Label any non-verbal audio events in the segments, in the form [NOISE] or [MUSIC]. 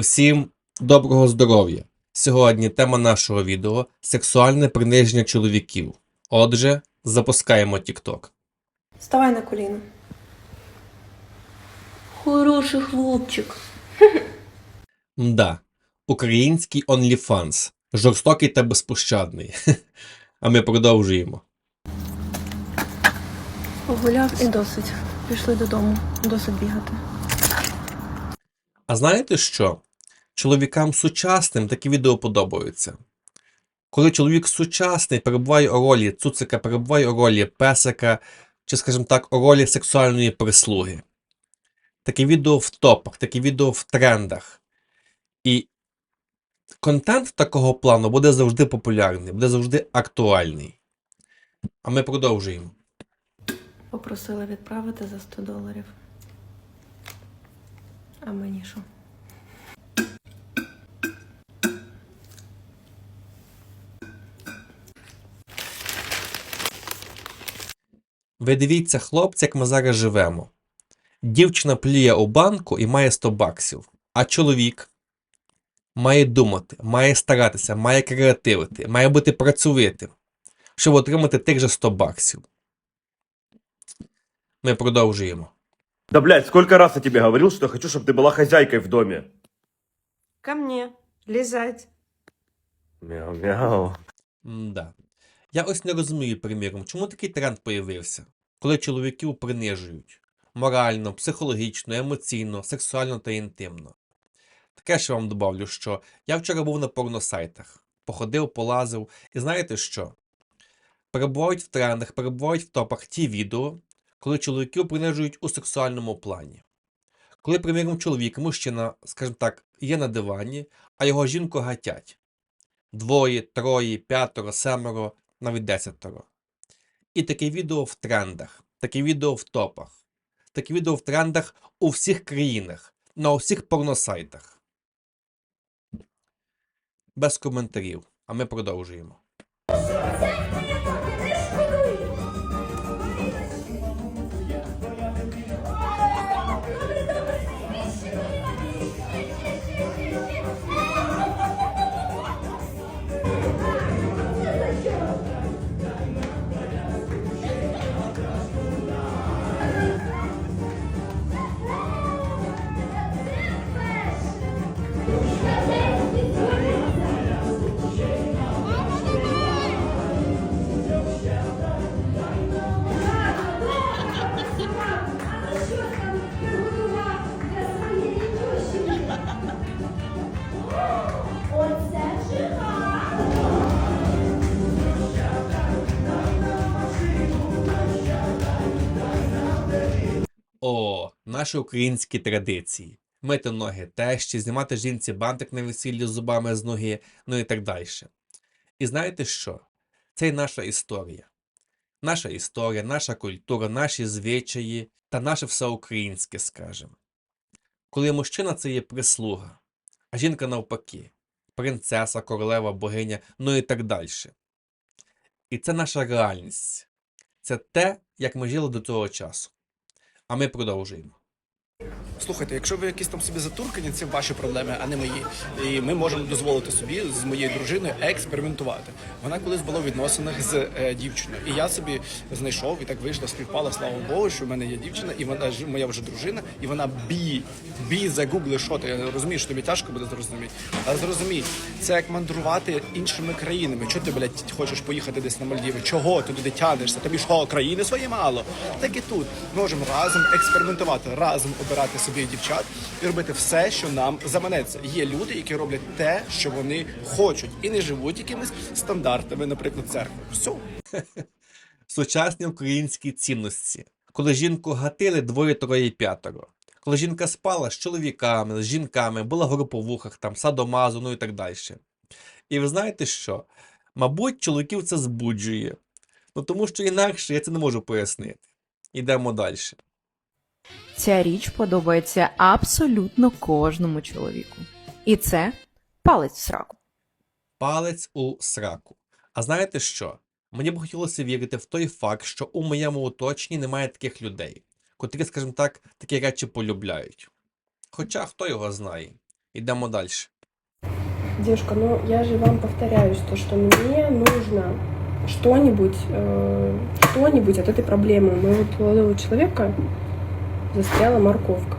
Усім доброго здоров'я! Сьогодні тема нашого відео сексуальне приниження чоловіків. Отже, запускаємо TikTok. Вставай на коліно. Хороший хлопчик. Мда. Український OnlyFans. Жорстокий та безпощадний. [LAUGHS] А ми продовжуємо. Погуляв і досить. Пішли додому. Досить бігати. А знаєте що? Чоловікам сучасним такі відео подобаються. Коли чоловік сучасний перебуває у ролі цуцика, перебуває у ролі песика, чи, скажімо так, у ролі сексуальної прислуги. Такі відео в топах, такі відео в трендах. І контент такого плану буде завжди популярний, буде завжди актуальний. А ми продовжуємо. Попросила відправити за 100 доларів. А мені що? Ви дивіться, хлопці, як ми зараз живемо. Дівчина плює у банку і має 100 баксів, а чоловік має думати, має старатися, має креативити, має бути працьовитим, щоб отримати тих же 100 баксів. Ми продовжуємо. Да, блядь, сколько раз я тебе говорил, что я хочу, чтобы ты была хозяйкой в доме. Ко мне. Лизать. Мяу-мяу. Да. Я ось не розумію, приміром, чому такий тренд появився, коли чоловіків принижують морально, психологічно, емоційно, сексуально та інтимно. Таке ще вам добавлю, що я вчора був на порносайтах, походив, полазив, і знаєте що? Перебувають в трендах, перебувають в топах ті відео, коли чоловіків принижують у сексуальному плані. Коли, приміром, чоловік, мужчина, скажімо так, є на дивані, а його жінку гатять двоє, троє, п'ятеро, семеро, навіть десятеро. І таке відео в трендах, таке відео в топах, таке відео в трендах у всіх країнах, на усіх порносайтах. Без коментарів. А ми продовжуємо. Наші українські традиції. Мити ноги тещі, знімати жінці бантик на весіллі зубами з ноги, ну і так далі. І знаєте що? Це й наша історія. Наша історія, наша культура, наші звичаї та наше все українське, скажемо. Коли мужчина це є прислуга, а жінка навпаки, принцеса, королева, богиня, ну і так далі. І це наша реальність. Це те, як ми жили до цього часу. А ми продовжуємо. Слухайте, якщо ви якісь там собі затуркані, це ваші проблеми, а не мої. І ми можемо дозволити собі з моєю дружиною експериментувати. Вона колись була в відносинах з е, дівчиною, і я собі знайшов і так вийшло, співпало, слава Богу, що в мене є дівчина, і вона ж- моя вже дружина, і вона бі, бі загугли, що ти Я розумію, що тобі тяжко буде зрозуміти. Але зрозумій, це як мандрувати іншими країнами. Чого ти, блядь, хочеш поїхати десь на Мальдіви? Чого ти туди тянешся? Тобі що, країни свої мало? Так і тут можемо разом експериментувати, разом обирати собі дівчат і робити все, що нам заманеться. Є люди, які роблять те, що вони хочуть, і не живуть якимись стандартами, наприклад, церкви. Все. [LAUGHS] Сучасні українські цінності. Коли жінку гатили двоє, троє, п'ятеро. Коли жінка спала з чоловіками, з жінками, була в груповухах, там, садомазу, ну і так далі. І ви знаєте що? Мабуть, чоловіків це збуджує. Ну тому що інакше я це не можу пояснити. Йдемо далі. Ця річ подобається абсолютно кожному чоловіку. І це палець в сраку. Палець у сраку. А знаєте що? Мені б хотілося вірити в той факт, що у моєму оточенні немає таких людей, котрі, скажімо так, такі речі полюбляють. Хоча хто його знає. Йдемо далі. Девушка, ну я же вам повторяюсь, то, что мне нужно что-нибудь, э, что-нибудь от этой проблемы. У моего молодого человека застряла морковка.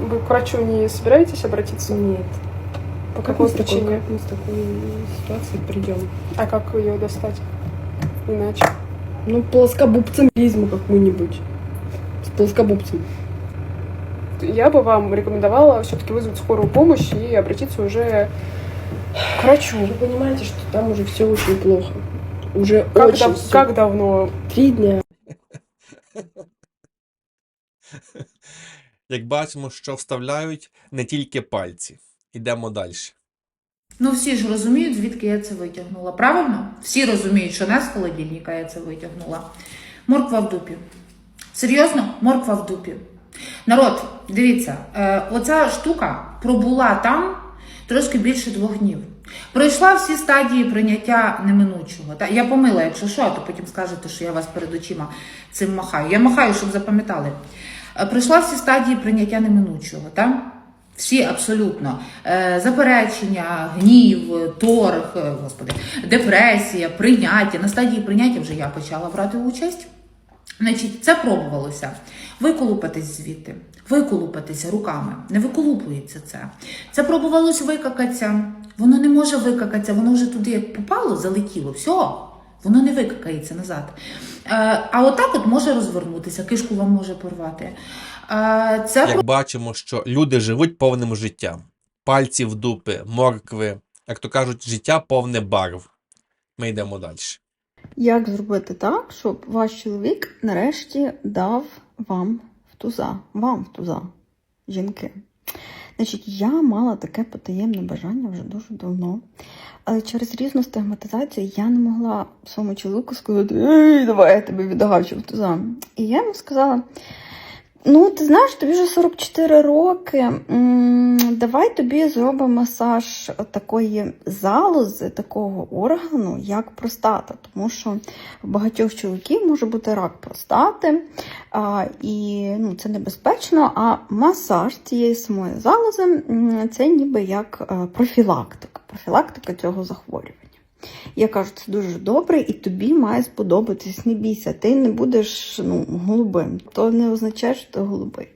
Вы к врачу не собираетесь обратиться? Нет. По Как какой мы с такой, причине? как мы с такой ситуацией придем? А как ее достать? Иначе. Ну, плоскогубцем візьму как-нибудь. С плоскогубцем. Я бы вам рекомендовала все-таки вызвать скорую помощь и обратиться уже к врачу. Вы понимаете, что там уже все очень плохо. Уже Как, очень дав- как давно? Три дня. [LAUGHS] [LAUGHS] Як бачимо, що вставляють не тільки пальці. Йдемо далі. Ну, всі ж розуміють, звідки я це витягнула. Правильно? Всі розуміють, що не з холодильника я це витягнула. Морква в дупі. Серйозно? Морква в дупі. Народ, дивіться, е, оця штука пробула там трошки більше двох днів. Пройшла всі стадії прийняття неминучого. Та я помила, якщо що, то потім скажете, що я вас перед очима цим махаю. Я махаю, щоб запам'ятали. Е, Пройшла всі стадії прийняття неминучого. Так? Всі абсолютно Е, заперечення, гнів, торг, е, господи, депресія, прийняття. На стадії прийняття вже я почала брати участь. Значить, це пробувалося. Виколупатись звідти, виколупатися руками. Не виколупується це. Це пробувалось викакатися. Воно не може викакатися, воно вже туди попало, залетіло. Все, воно не викакається назад. Е, а отак от може розвернутися, кишку вам може порвати. Е, це Як бачимо, що люди живуть повним життям. Пальці в дупи, моркви, як то кажуть, життя повне барв. Ми йдемо далі. Як зробити так, щоб ваш чоловік нарешті дав вам в туза? Вам в туза, жінки. Значить, я мала таке потаємне бажання вже дуже давно. Але через різну стигматизацію я не могла своєму чоловіку сказати, ей, давай я тебе відгачу в туза. І я йому сказала: ну, ти знаєш, тобі вже 44 роки. Давай тобі зробимо масаж такої залози, такого органу, як простата. Тому що в багатьох чоловіків може бути рак простати, і ну, це небезпечно. А масаж цієї самої залози це ніби як е, профілактика, профілактика цього захворювання. Я кажу, це дуже добре, і тобі має сподобатись, не бійся, ти не будеш ну, голубим. То не означає, що ти голубий.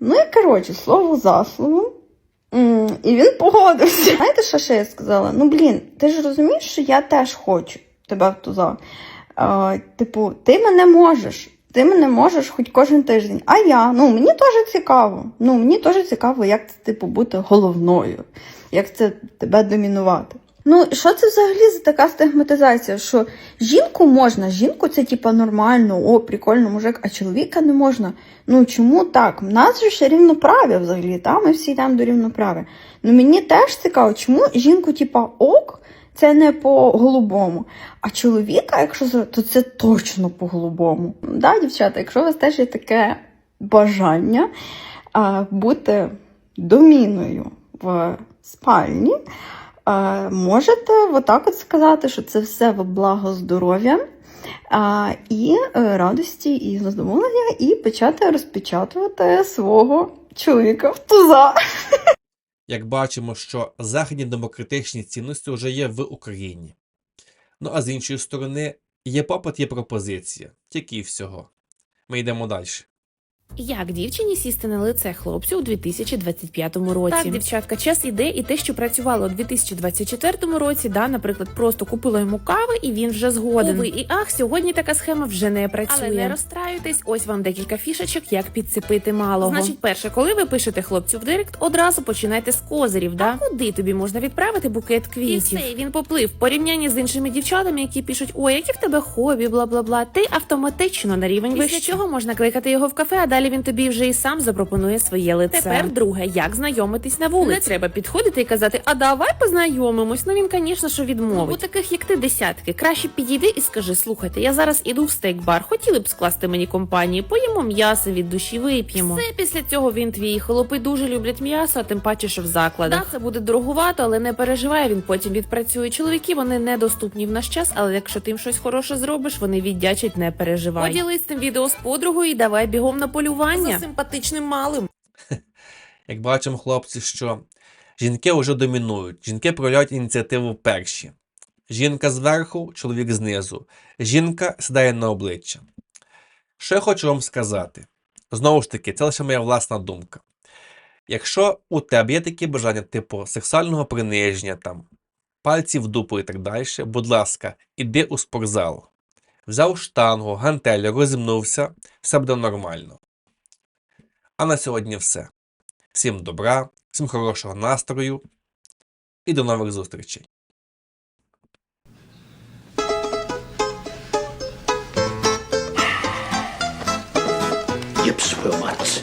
Ну і коротше, слово за словом. М, І він погодився. Знаєте, що ще я сказала? Ну, блін, ти ж розумієш, що я теж хочу тебе в туза. Типу, ти мене можеш. Ти мене можеш хоч кожен тиждень. А я, ну мені теж цікаво. Ну, мені теж цікаво, як це типу бути головною, як це тебе домінувати. Ну, що це взагалі за така стигматизація? Що жінку можна, жінку це типа нормально, о, прикольно, мужик, а чоловіка не можна. Ну чому так? У нас же ще рівноправ'я взагалі, та? ми всі йдемо до рівноправ'я. Ну мені теж цікаво, чому жінку, типа, ок, це не по голубому. А чоловіка, якщо то це точно по голубому. Да, дівчата, якщо у вас теж є таке бажання а, бути доміною в спальні, можете отак от сказати, що це все во благо здоров'я. І е, радості, і задоволення, і почати розпечатувати свого чоловіка в туза. Як бачимо, що західні демократичні цінності вже є в Україні. Ну а з іншої сторони, є попит, є пропозиція. Тільки і всього. Ми йдемо далі. Як дівчині сісти на лице хлопцю у 2025 році? Так, дівчатка, час іде, і те, що працювало у 2024 році, да, наприклад, просто купила йому кави, і він вже згоден. Уви і ах, сьогодні така схема вже не працює. Але не розстраюйтесь, ось вам декілька фішечок, як підцепити малого. Значить, перше, коли ви пишете хлопцю в директ, одразу починайте з козирів. Да? А куди тобі можна відправити букет квітів? І все, він поплив. В порівнянні з іншими дівчатами, які пишуть, ой, які в тебе хобі, бла бла бла. Ти автоматично на рівень Після вище. чого можна кликати його в кафе, а далі він тобі вже і сам запропонує своє лице. Тепер друге, як знайомитись на вулиці. Не треба підходити і казати, а давай познайомимось. Ну він, звісно, що відмовить. У таких, як ти, десятки. Краще підійди і скажи: слухайте, я зараз іду в стейк-бар. Хотіли б скласти мені компанії, поїмо м'ясо від душі, вип'ємо. Все після цього він твій. Холопи дуже люблять м'ясо, а тим паче, що в закладах. Да, це буде дорогувато, але не переживай, він потім відпрацює. Чоловіки вони недоступні в наш час, але якщо ти їм щось хороше зробиш, вони віддячать, не переживай. Поділись цим відео з подругою і давай бігом на полювання. За симпатичним малим. [LAUGHS] Як бачимо, хлопці, що Жінки вже домінують, жінки проявляють ініціативу перші. Жінка зверху, чоловік знизу. Жінка сідає на обличчя. Що я хочу вам сказати? Знову ж таки, це лише моя власна думка. Якщо у тебе є такі бажання, типу сексуального приниження, там, пальців в дупу і так далі, будь ласка, іди у спортзал. Взяв штангу, гантелі, розімнувся, все буде нормально. А на сьогодні все. Всім добра, всім хорошого настрою і до нових зустрічей. Gips свою мать.